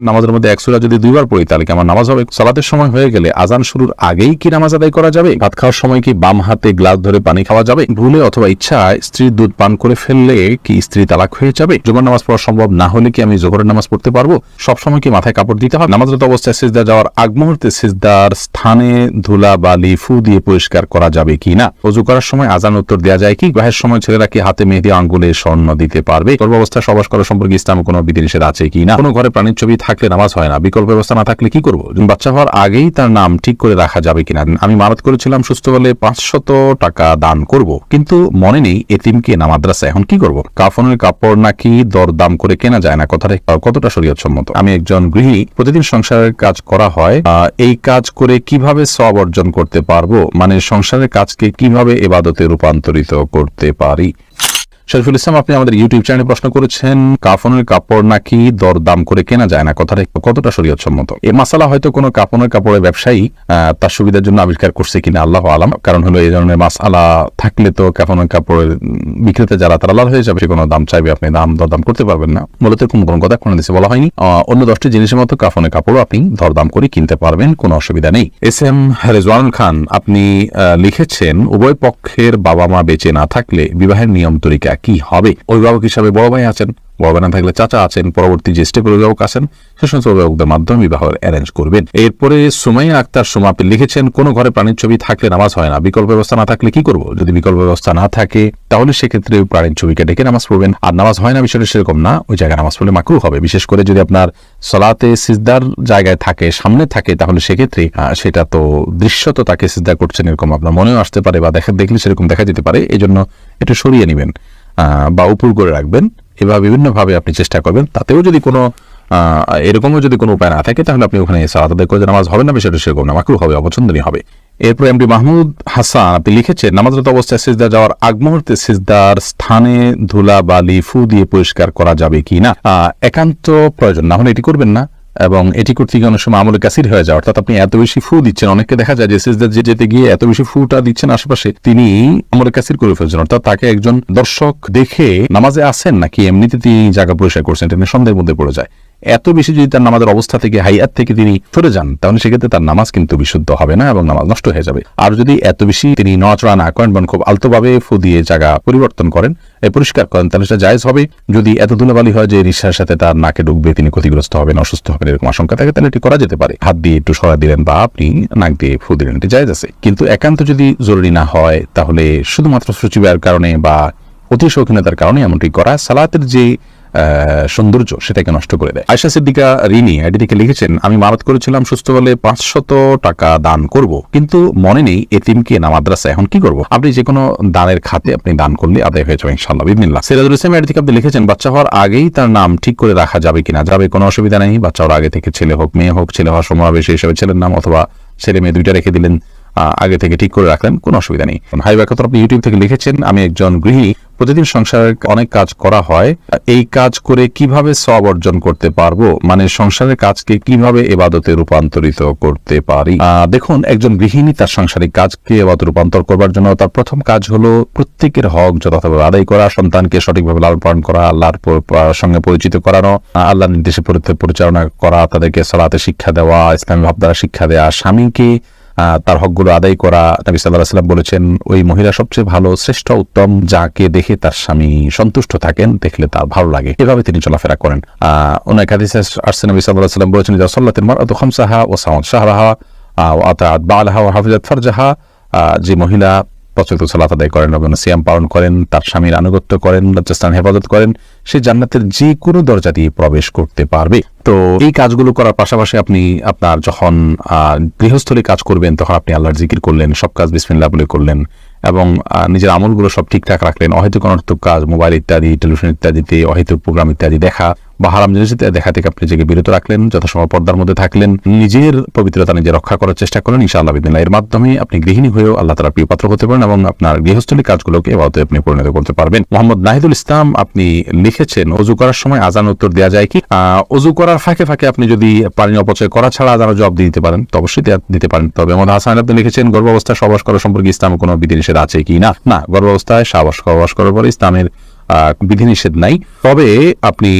নামাজের মধ্যে এক সূরা যদি দুইবার পড়ি, তাহলে কি আমার নামাজ হবে? সালাতের সময় হয়ে গেলে আজান শুরুর আগেই কি নামাজ আদায় করা যাবে? ভাত খাওয়ার সময় কি বাম হাতে গ্লাস ধরে পানি খাওয়া যাবে? ভুলে অথবা ইচ্ছায় স্ত্রীর দুধ পান করে ফেললে কি স্ত্রী তালাক হয়ে যাবে? জুমার নামাজ পড়া সম্ভব না হলে কি আমি জোহরের নামাজ পড়তে পারব? সবসময় কি মাথায় কাপড় দিতে হবে নামাজরত অবস্থায় সিজদা যাওয়ার আগ মুহূর্তে সিজদার স্থানে ধুলা বালি ফু দিয়ে পরিষ্কার করা যাবে কি না? অজু করার সময় আজান উত্তর দেওয়া যায় কি? বিবাহের সময় ছেলেরা কি হাতে মেহেদি আঙ্গুলে স্বর্ণ দিতে পারবে? গর্ভাবস্থায় সবাস করা সম্পর্কে ইসলামে কোনো বিধিনিষেধ আছে কি না? কোনো ঘরে প্রাণীর ছবি থাকলে নামাজ হয় না, বিকল্প ব্যবস্থা না থাকলে কি করব? বাচ্চা হওয়ার আগেই তার নাম ঠিক করে রাখা যাবে কিনা? আমি মানত করেছিলাম সুস্থ হলে পাঁচশত টাকা দান করব, কিন্তু মনে নেই এতিমকে না মাদ্রাসা এখন কি করব? কাফনের কাপড় নাকি দরদাম করে কেনা যায় না? কথাটা কতটা শরীয়ত সম্মত আমি একজন গৃহী প্রতিদিন সংসারের কাজ করা হয় এই কাজ করে কীভাবে সব অর্জন করতে পারব? মানে সংসারের কাজকে কীভাবে এবাদতে রূপান্তরিত করতে পারি? শরীফুল ইসলাম, আপনি আমাদের ইউটিউব চ্যানেলে প্রশ্ন করেছেন, কাফনের কাপড় নাকি দরদাম করে কেনা যায় না? কথাটা কতটা শরীয়ত সম্মত এ মাসালা হয়তো কোনো কাপনের কাপড়ের ব্যবসায়ী তার সুবিধার জন্য আবিষ্কার করছে কিনা আল্লাহ আলাম। কারণ হলো এই ধরনের মাসালা থাকলে তো কাফনের কাপড়ের বিক্রেতা যারা, তারা লাল হয়ে যাবে। সে কোনো দাম চাইবে, আপনি দাম দরদাম করতে পারবেন না। মূলত কোন কোনো কথা কোনো দেশে বলা হয়নি। অন্য দশটি জিনিসের মতো কাফনের কাপড়ও আপনি দরদাম করে কিনতে পারবেন, কোনো অসুবিধা নেই। এস এম রেজওয়ান খান, আপনি লিখেছেন, উভয় পক্ষের বাবা মা বেঁচে না থাকলে বিবাহের নিয়ম তরিকা কি হবে? অভিভাবক হিসাবে বড় ভাই আছেন, বড় ভাই না থাকলে চাচা আছেন, পরবর্তী যে স্টেপের অভিভাবক আছেন, সে সমস্ত অভিভাবকদের মাধ্যমে বিবাহ অ্যারেঞ্জ করবেন। এরপরে সুমাইয়া আক্তার, সুমা আপনি লিখেছেন, কোন ঘরে প্রাণীর ছবি থাকলে নামাজ হয় না। বিকল্প ব্যবস্থা না থাকলে কি করব? যদি বিকল্প ব্যবস্থা না থাকে, তাহলে সেক্ষেত্রে প্রাণীর ছবিকে ডেকে নামাজ পড়বেন। আর নামাজ হয় না, বিষয়টা সেরকম না, ওই জায়গায় নামাজ পড়লে মাকরু হবে। বিশেষ করে যদি আপনার সলাতে সিজদার জায়গায় থাকে, সামনে থাকে, তাহলে সেক্ষেত্রে সেটা তো দৃশ্য তো তাকে সিজদা করছেন, এরকম আপনার মনেও আসতে পারে বা দেখা, দেখলে সেরকম দেখা যেতে পারে। এই জন্য একটু সরিয়ে নেবেন। বা উপর করে রাখবেন এবার বিভিন্নভাবে আপনি চেষ্টা করবেন। তাতেও যদি কোনো এরকমও যদি কোনো উপায় না থাকে, তাহলে আপনি ওখানে সালাত আদায় করে নামাজ হবে না, বিষয়টা সেরকম না মাকরু হবে, অপছন্দনীয় হবে। এরপর এমডি মাহমুদ হাসান, আপনি লিখেছেন, নামাজরত অবস্থায় সিজদা যাওয়ার আগ মুহূর্তে সিজদার স্থানে ধুলা বালি ফু দিয়ে পরিষ্কার করা যাবে কি না একান্ত প্রয়োজন, না হলে এটি করবেন না। এবং এটি করতে গিয়ে অনেক সময় আমলে কাসির হয়ে যায়। অর্থাৎ আপনি এত বেশি ফু দিচ্ছেন, অনেককে দেখা যায় যে সিজদা যেতে গিয়ে এত বেশি ফুটা দিচ্ছেন আশেপাশে তিনি আমলে কাসির করে ফেলছেন। অর্থাৎ তাকে একজন দর্শক দেখে নামাজে আসেন নাকি এমনিতে তিনি জায়গা পরিষ্কার করছেন এটা সন্দেহের মধ্যে পড়ে যায়। এত বেশি যদি তার নামাজের অবস্থা থেকে, হাইয়াত থেকে তিনি সরে যান, তাহলে সেক্ষেত্রে তার নামাজ কিন্তু বিশুদ্ধ হবে না এবং নামাজ নষ্ট হয়ে যাবে। আর যদি এত বেশি তিনি নচড়া না করেন এবং খুব আলতোভাবে ফু দিয়ে জায়গা পরিবর্তন করেন পরিষ্কার করেন। তাহলে সেটা জায়জ হবে। যদি এত ধুলাবালি হয় যে রিক্সার সাথে তার নাকে ঢুকবে, তিনি ক্ষতিগ্রস্ত হবেন, অসুস্থ হবেন, এরকম আশঙ্কা থাকে, তাহলে এটি করা যেতে পারে। হাত দিয়ে একটু সরা দিলেন বা আপনি নাক দিয়ে ফু দিলেন, এটি জায়জ আছে। কিন্তু একান্ত যদি জরুরি না হয়, তাহলে শুধুমাত্র সচিবের কারণে বা অতি শৌখিনতার কারণে এমনটি করা, সালাতের যে সৌন্দর্য সেটাকে নষ্ট করে দেয়। আয়সা সিদ্দিকা রিনি থেকে লিখেছেন, আমি মারত করেছিলাম সুস্থ হলে পাঁচশত টাকা দান করব, কিন্তু মনে নেই এতিমকে না মাদ্রাসা এখন কি করব? আপনি যে কোনো দানের খাতে আপনি দান করলে আদায় হয়ে যাবে ইনশাল্লাহ বিদিনিল্লাহ সিরাজুল ইসলাম থেকে আপনি লিখেছেন, বাচ্চা হওয়ার আগেই তার নাম ঠিক করে রাখা যাবে কিনা? যাবে, কোনো অসুবিধা নেই। বাচ্চা হওয়ার আগে থেকে ছেলে হোক, মেয়ে হোক, ছেলে হওয়ার সময় হবে সেই হিসাবে ছেলের নাম অথবা ছেলে মেয়ে দুইটা রেখে দিলেন আগে থেকে ঠিক করে রাখলেন, কোনো অসুবিধা নেই। হাই ব্যাকত আপনি ইউটিউব থেকে লিখেছেন, আমি একজন গৃহী প্রতিদিন সংসারের অনেক কাজ করা হয়। এই কাজ করে কীভাবে সব অর্জন করতে পারব? মানে সংসারের কাজকে কীভাবে এবাদতে রূপান্তরিত করতে পারি? দেখুন একজন গৃহিণী তার সাংসারিক কাজকে এবাদতে রূপান্তর করবার জন্য তার প্রথম কাজ হলো প্রত্যেকের হক যথাযথভাবে আদায় করা সন্তানকে সঠিকভাবে লালন পালন করা আল্লাহর সঙ্গে পরিচিত করানো আহ, আল্লাহর নির্দেশে পরিচালনা করা তাদেরকে সালাতে শিক্ষা দেওয়া ইসলামী ভাবধারা শিক্ষা দেওয়া স্বামীকে তার হকগুলো আদায় করা। নবী সাল্লাহ সাল্লাম বলেছেন, ওই মহিলা সবচেয়ে ভালো, শ্রেষ্ঠ, উত্তম, যাকে দেখে তার স্বামী সন্তুষ্ট থাকেন, দেখলে তার ভালো লাগে। এভাবে তিনি চলাফেরা করেন। আহ অনেক হাদিসে আসছেন নবী সাল্লাহ সাল্লাম বলেছেন যে সল্লাতের মার অত খামসাহা ও সাউদ শাহরাহা ও বা আলহা ও হাফিজাত ফারজাহা। যে মহিলা প্রচলিত সালাত আদায় করেন এবং সিয়াম পালন করেন, তার স্বামীর আনুগত্য করেন লজ্জাস্থান হেফাজত করেন, সে জান্নাতের যে কোনো দরজা দিয়ে প্রবেশ করতে পারবে। তো এই কাজগুলো করার পাশাপাশি আপনি আপনার যখন গৃহস্থলী কাজ করবেন, তখন আপনি আল্লাহর জিকির করলেন, সব কাজ বিসমিল্লাহ বলে করলেন এবং নিজের আমলগুলো সব ঠিকঠাক রাখলেন। অহেতুক অনর্থক কাজ, মোবাইল ইত্যাদি, টেলিভিশন ইত্যাদিতে অহেতুক প্রোগ্রাম ইত্যাদি দেখা বা হারাম জিনিস দেখা থেকে আপনি নিজেকে বিরত রাখলেন, যথাসময় পর্দার মধ্যে থাকলেন, নিজের পবিত্রতা নিজে রক্ষা করার চেষ্টা করেন ইনশাআল্লাহ বিদিল্লাহ এর মাধ্যমে আপনি গৃহিণী হয়েও আল্লাহ তালা প্রিয় পাত্র হতে পারেন এবং আপনার গৃহস্থলী কাজগুলোকে এবারতে আপনি পরিণত করতে পারবেন। মোহাম্মদ নাহিদুল ইসলাম, আপনি লিখেছেন, অজু করার সময় আজান উত্তর দেওয়া যায় কি? অজু করার ফাঁকে ফাঁকে আপনি যদি পানি অপচয় করা ছাড়া আজান জবাব দিতে পারেন, তো অবশ্যই দিতে পারেন। তবে মোহাম্মদ হাসান আপনি লিখেছেন, গর্ভাবস্থায় সহবাস করা সম্পর্কে ইসলামে কোনো বিধিনিষেধ আছে কি না? না, গর্ভাবস্থায় সহবাস করার পরে ইসলামের বিধিনিষেধ নাই। তবে আপনি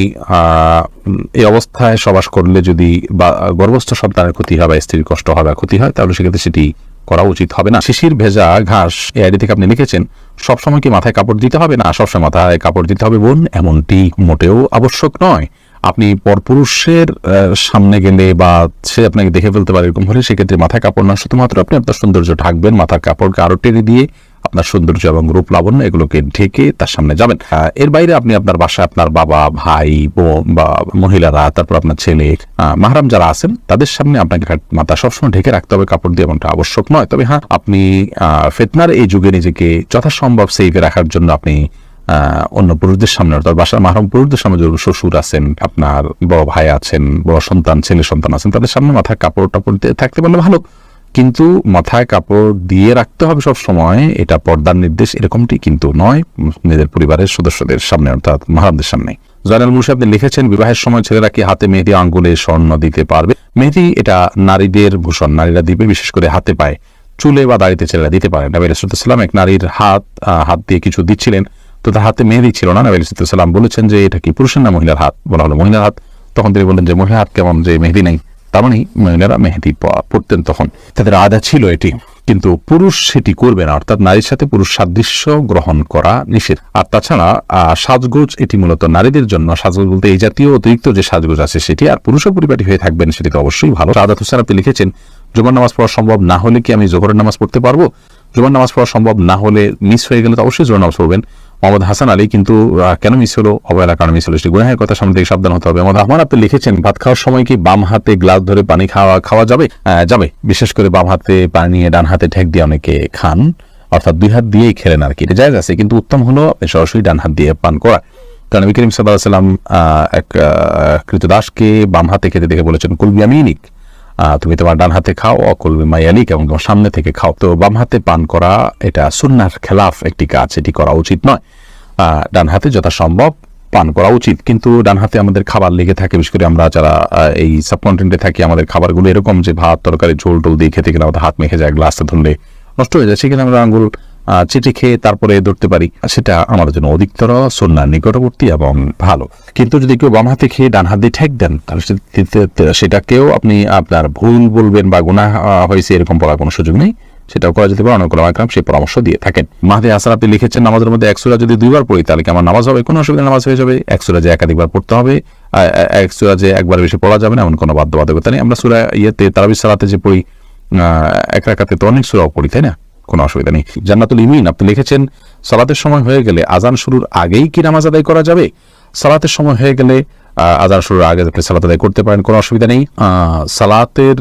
এই অবস্থায় সবাস করলে যদি বা, গর্ভস্থ সন্তানের ক্ষতি হয় বা স্ত্রীর কষ্ট হয় বা ক্ষতি হয়, তাহলে সেক্ষেত্রে সেটি করা উচিত হবে না। শিশির, ভেজা, ঘাস, এই আইডি থেকে আপনি লিখেছেন, সবসময় কি মাথায় কাপড় দিতে হবে? না, সবসময় মাথায় কাপড় দিতে হবে বোন, এমনটি মোটেও আবশ্যক নয়। আপনি পরপুরুষের সামনে গেলে বা সে আপনাকে দেখে ফেলতে পারে এরকম হলে সেক্ষেত্রে মাথায় কাপড় না, শুধুমাত্র আপনি আপনার সৌন্দর্য ঢাকবেন, মাথার কাপড়কে আরও টেনে দিয়ে আপনার সৌন্দর্য এবং রূপ লাবণ্য এগুলোকে ঢেকে তার সামনে যাবেন। এর বাইরে আপনি আপনার বাসায় আপনার বাবা, ভাই, বোন বা মহিলারা, তারপর আপনার ছেলে মাহারাম যারা আছেন, তাদের সামনে আপনাকে মাথা সবসময় ঢেকে রাখতে হবে। কাপড় দিয়ে এমনটা আবশ্যক নয়। তবে হ্যাঁ আপনি ফেতনার এই যুগে নিজেকে যথাসম্ভব সেফে রাখার জন্য আপনি অন্য পুরুষদের সামনে, অর্থাৎ বাসার মাহরম পুরুষদের সামনে যদি শ্বশুর আছেন, আপনার বড় ভাই আছেন, বড় সন্তান, ছেলে সন্তান আছেন, তাদের সামনে মাথায় কাপড় টাপড় দিয়ে থাকতে পারলে ভালো। কিন্তু মাথায় কাপড় দিয়ে রাখতে হবে সব সময়, এটা পর্দার নির্দেশ এরকমটি কিন্তু নয়, নিজের পরিবারের সদস্যদের সামনে, অর্থাৎ মাহারামদের সামনে। জয়নাল মুর্শি আপনি লিখেছেন, বিবাহের সময় ছেলেরা কি হাতে মেহেদি আঙ্গুলে স্বর্ণ দিতে পারবে? মেহেদি এটা নারীদের ভূষণ, নারীরা দিবে, বিশেষ করে হাতে পায়। চুলে বা দাড়িতে ছেলেরা দিতে পারে নবী রসুলাম এক নারীর হাত হাত দিয়ে কিছু দিচ্ছিলেন, তো তার হাতে মেহেদি ছিল না। নবী রসুলাম বলেছেন যে, এটা কি পুরুষের না মহিলার হাত? বলা হলো, মহিলার হাত। তখন তিনি বললেন যে, মহিলার হাত কেমন যে মেহেদি নেই। তার মানে মহিলারা মেহেদি পড়তেন তখন। তাদের আদা ছিল এটি, কিন্তু পুরুষ সেটি করবে না, অর্থাৎ নারীর সাথে পুরুষ সাদৃশ্য গ্রহণ করা নিষেধ। আর তাছাড়া সাজগোজ এটি মূলত নারীদের জন্য। সাজগোজ বলতে এই জাতীয় অতিরিক্ত যে সাজগোজ আছে সেটি আর পুরুষও পরিপাটি হয়ে থাকবেন সেটি তো অবশ্যই ভালো। আদাত হোসেন আপনি লিখেছেন, জুমার নামাজ পড়া সম্ভব না হলে কি আমি জোহরের নামাজ পড়তে পারব? জুমার নামাজ পড়া সম্ভব না হলে মিস হয়ে গেলে তো অবশ্যই জোহর নামাজ পড়বেন। মোহাম্মদ হাসান আলী কিন্তু কেন মিস হলো? অবহেলার কারণে মিস হলো। সেটি গুনাহের কথা সামনে থেকে সাবধান হতে হবে। মোহাম্মদ রহমান আপনি লিখেছেন, ভাত খাওয়ার সময় কি বাম হাতে গ্লাস ধরে পানি খাওয়া খাওয়া যাবে? যাবে। বিশেষ করে বাম হাতে পানি নিয়ে ডান হাতে ঠেক দিয়ে অনেকে খান। অর্থাৎ দুই হাত দিয়েই খেলেন আর কি। এটা জায়গা আছে, কিন্তু উত্তম হলো সরাসরি ডান হাত দিয়ে পান করা। কারণ নবী করিম সাল্লাহ সাল্লাম এক কৃতদাসকে বাম হাতে খেতে দেখে বলেছেন কুলবি আমিনিক তুমি তোমার ডান হাতে খাও অকুলবি মাইয়ালিক এবং তোমার সামনে থেকে খাও। তো বাম হাতে পান করা, এটা সুন্নার খেলাফ একটি কাজ, এটি করা উচিত নয়। ডান হাতে যথাসম্ভব পান করা উচিত। কিন্তু ডান হাতে আমাদের খাবার লেগে থাকে বিশেষ করে আমরা যারা এই সাবকন্টিনেন্টে থাকি আমাদের খাবারগুলো এরকম যে ভাত তরকারি ঝোল টোল দিয়ে খেতে গেলে আমাদের হাত মেখে যায় গ্লাসটা ধরলে নষ্ট হয়ে যায়। সেখানে আমরা আঙ্গুল আহ, চেটে খেয়ে তারপরে ধরতে পারি। সেটা আমাদের জন্য অধিকতর সন্ন্যার নিকটবর্তী এবং ভালো। কিন্তু যদি কেউ বাম হাতে খেয়ে ডান হাত ঠেক দেন তাহলে সেটাকেও আপনি আপনার ভুল বলবেন বা গুণা হয়েছে এরকম বলার কোনো সুযোগ নেই। সেটাও করা যেতে পারে অনেক আকরাম সেই পরামর্শ দিয়ে থাকেন। মাহদি হাসান আপনি লিখেছেন নামাজের মধ্যে এক সূরা যদি দুইবার পড়ি তাহলে কি আমার নামাজ হবে? কোনো অসুবিধা নামাজ হয়ে যাবে। এক সূরা যে একাধিকবার পড়তে হবে আহ, এক সূরা যে একবার বেশি পড়া যাবে না এমন কোনো বাধ্যবাধকতা নেই। আমরা সূরা ইয়েতে তারাবিস সালাতে যে পড়ি এক রাকাতে তো অনেক সূরাও পড়ি তাই না? কোনো অসুবিধা নেই। জান্নাতুল ইমিন আপনি লিখেছেন সালাতের সময় হয়ে গেলে আজান শুরুর আগেই কি নামাজ আদায় করা যাবে? সালাতের সময় হয়ে গেলে আজান শুরুর আগে আপনি সালাত আদায় করতে পারেন কোনো অসুবিধা নেই। সালাতের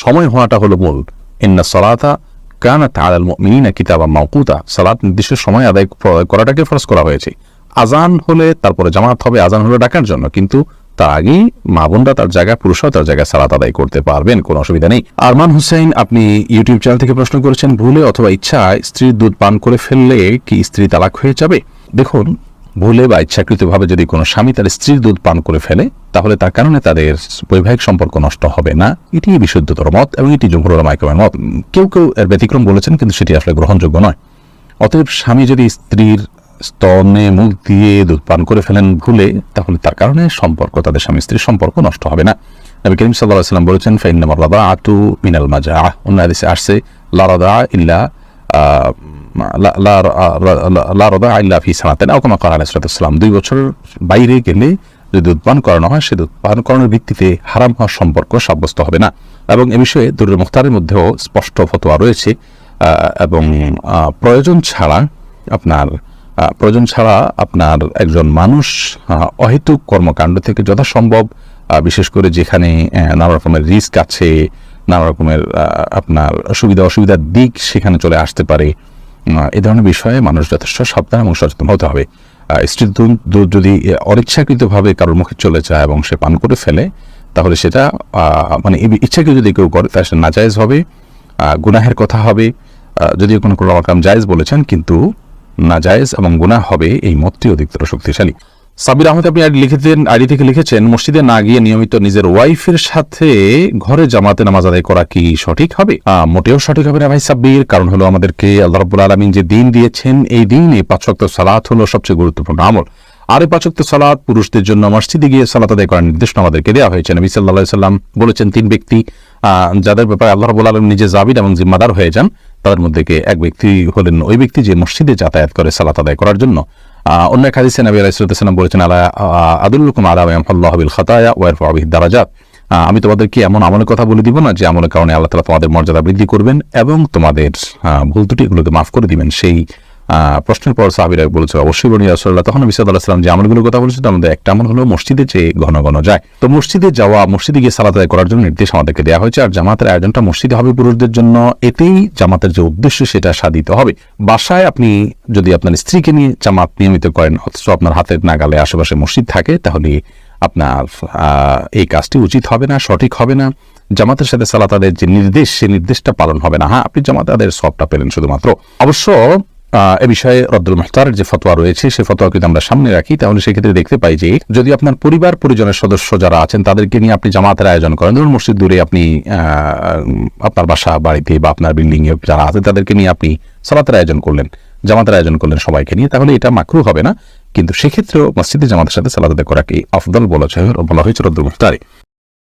সময় হওয়াটা হলো মূল। ইন্না সালাতা কানাত আলাল মুমিনিনা কিতাবা মাওকুতা। সালাত নির্দিষ্ট সময় আদায় করাটাকে ফরজ করা হয়েছে। আজান হলে তারপরে জামাত হবে আজান হলে ডাকার জন্য, কিন্তু তার আগেই মা বোনরা তার জায়গায় পুরুষরা তার জায়গায় সালাত আদায় করতে পারবেন, কোনো অসুবিধা নেই। আরমান হুসেন আপনি ইউটিউব চ্যানেল থেকে প্রশ্ন করেছেন, ভুলে অথবা ইচ্ছায় স্ত্রীর দুধ পান করে ফেললে কি স্ত্রী তালাক হয়ে যাবে? দেখুন ভুলে বা ইচ্ছাকৃতভাবে যদি কোনো স্বামী তার স্ত্রীর দুধ পান করে ফেলে, তাহলে তার কারণে তাদের বৈবাহিক সম্পর্ক নষ্ট হবে না। এটি বিশুদ্ধতর মত এবং এটি জমহুর মাইকমের মত। কেউ কেউ এর ব্যতিক্রম বলেছেন, কিন্তু সেটি আসলে গ্রহণযোগ্য নয়। অতএব স্বামী যদি স্ত্রীর স্তনে মুখ দিয়ে দুধ পান করে ফেলেন ভুলে, তাহলে তার কারণে সম্পর্ক, তাদের স্বামী স্ত্রীর সম্পর্ক নষ্ট হবে না। নবী করিম সাল্লাহ সাল্লাম বলেছেন ফাইন্নামার রাদা আতু মিনাল মাজা। অন্য হাদিসে আসছে লারাদা ইল্লা দুই বছর বাইরে গেলে যদি পান করানো হয়, সে পান করানোর ভিত্তিতে হারাম হওয়ার সম্পর্ক সাব্যস্ত হবে না। এবং এ বিষয়ে দুরের মুখতারের মধ্যেও স্পষ্ট ফতোয়া রয়েছে। এবং প্রয়োজন ছাড়া আপনার প্রয়োজন ছাড়া আপনার একজন মানুষ অহেতুক কর্মকাণ্ড থেকে যথাসম্ভব বিশেষ করে যেখানে নানা রকমের রিস্ক আছে, নানা রকমের আপনার সুবিধা অসুবিধার দিক সেখানে চলে আসতে পারে। এ ধরনের বিষয়ে মানুষ যথেষ্ট সাবধান এবং সচেতন হতে হবে। স্ত্রী দুধ যদি অনিচ্ছাকৃতভাবে কারোর মুখে চলে যায় এবং সে পান করে ফেলে, তাহলে সেটা মানে ইচ্ছাকে যদি কেউ করে, তাহলে সেটা নাজায়জ হবে গুনাহের কথা হবে যদি যদিও কোনো কোনো রকম জায়েজ বলেছেন, কিন্তু নাজায়েজ এবং গুনাহ হবে এই মতটি অধিকতর শক্তিশালী। সাবির আহমেদ, আপনি লিখেছেন, আইডি থেকে লিখেছেন, মসজিদে না গিয়ে নিয়মিত নিজের ওয়াইফের সাথে ঘরে জামাতে নামাজ আদায় করা কি সঠিক হবে? মোটেও সঠিক হবে না ভাই সাব্বির, কারণ হলো আমাদেরকে আল্লাহ রাব্বুল আলমিন যে দিন দিয়েছেন, এই দিনে পাঁচক্ত সালাত হলো সবচেয়ে গুরুত্বপূর্ণ আমল। আর এই পাঁচক্ত সালাত পুরুষদের জন্য মসজিদে গিয়ে সালাত আদায় করার নির্দেশনা আমাদেরকে দেওয়া হয়েছে। নবী সাল্লাহ সাল্লাম বলেছেন, তিন ব্যক্তি যাদের ব্যাপারে আল্লাহ রাব্বুল আলম নিজে জাবিদ এবং জিম্মাদার হয়ে যান, তাদের মধ্যে এক ব্যক্তি হলেন ওই ব্যক্তি যে মসজিদে যাতায়াত করে সালাত আদায় করার জন্য। অন্য এক হাদিসে নবী আলাইসালাম বলেছেন, আলা আদুল্লুকুম আলা ইয়ামহাল্লাহ বিল খাতায়া ওয়ারফ ইয়ারফাউ বিহি দারাজাত। আমি তোমাদেরকে এমন আমলের কথা বলে দিব না, যে আমলের কারণে আল্লাহ তালা তোমাদের মর্যাদা বৃদ্ধি করবেন এবং তোমাদের ভুল ত্রুটিগুলোকে মাফ করে দিবেন? সেই প্রশ্নের পর সাহাবিরা বলেছে, অবশ্যই বনি রাসূলুল্লাহ। তখন সাল্লাল্লাহু আলাইহি সাল্লাম যে আমলগুলোর কথা বলেছেন, তার মধ্যে একটা আমল হলো মসজিদে যে ঘন ঘন যায়। তো মসজিদে যাওয়া, মসজিদে গিয়ে সালাত আদায় করার জন্য নির্দেশ আমাদেরকে দেওয়া হয়েছে, আর জামাতের আয়োজনটা মসজিদে হবে পুরুষদের জন্য। এতেই জামাতের যে উদ্দেশ্য, সেটা সাধিত হবে। বাসায় আপনি যদি আপনার স্ত্রীকে নিয়ে জামাত নিয়মিত করেন, অথচ আপনার হাতের নাগালে আশেপাশে মসজিদ থাকে, তাহলে আপনার এই কাজটি উচিত হবে না, সঠিক হবে না। জামাতের সাথে সালাত আদায়ের যে নির্দেশ সেই নির্দেশটা পালন হবে না। হ্যাঁ আপনি জামাত আদায়ের সবটা পেলেন শুধুমাত্র। অবশ্য এ বিষয়ে রব্দুল মুখতারের যে ফতোয়া রয়েছে সেই ফতোয়া যদি আমরা সামনে রাখি, তাহলে সেক্ষেত্রে দেখতে পাই যে, যদি আপনার পরিবার পরিজনের সদস্য যারা আছেন, তাদেরকে নিয়ে আপনি জামাতের আয়োজন করেন। ধরুন মসজিদ দূরে আপনি আপনার বাসা, বাড়িতে বা আপনার বিল্ডিং এ যারা আছে তাদেরকে নিয়ে আপনি সালাতের আয়োজন করলেন, জামাতের আয়োজন করলেন সবাইকে নিয়ে, তাহলে এটা মাকরু হবে না। কিন্তু সেক্ষেত্রেও মসজিদে জামাতের সাথে সালাদ করাকে আফদল বলা হয়েছে রব্দুল মুখতারে।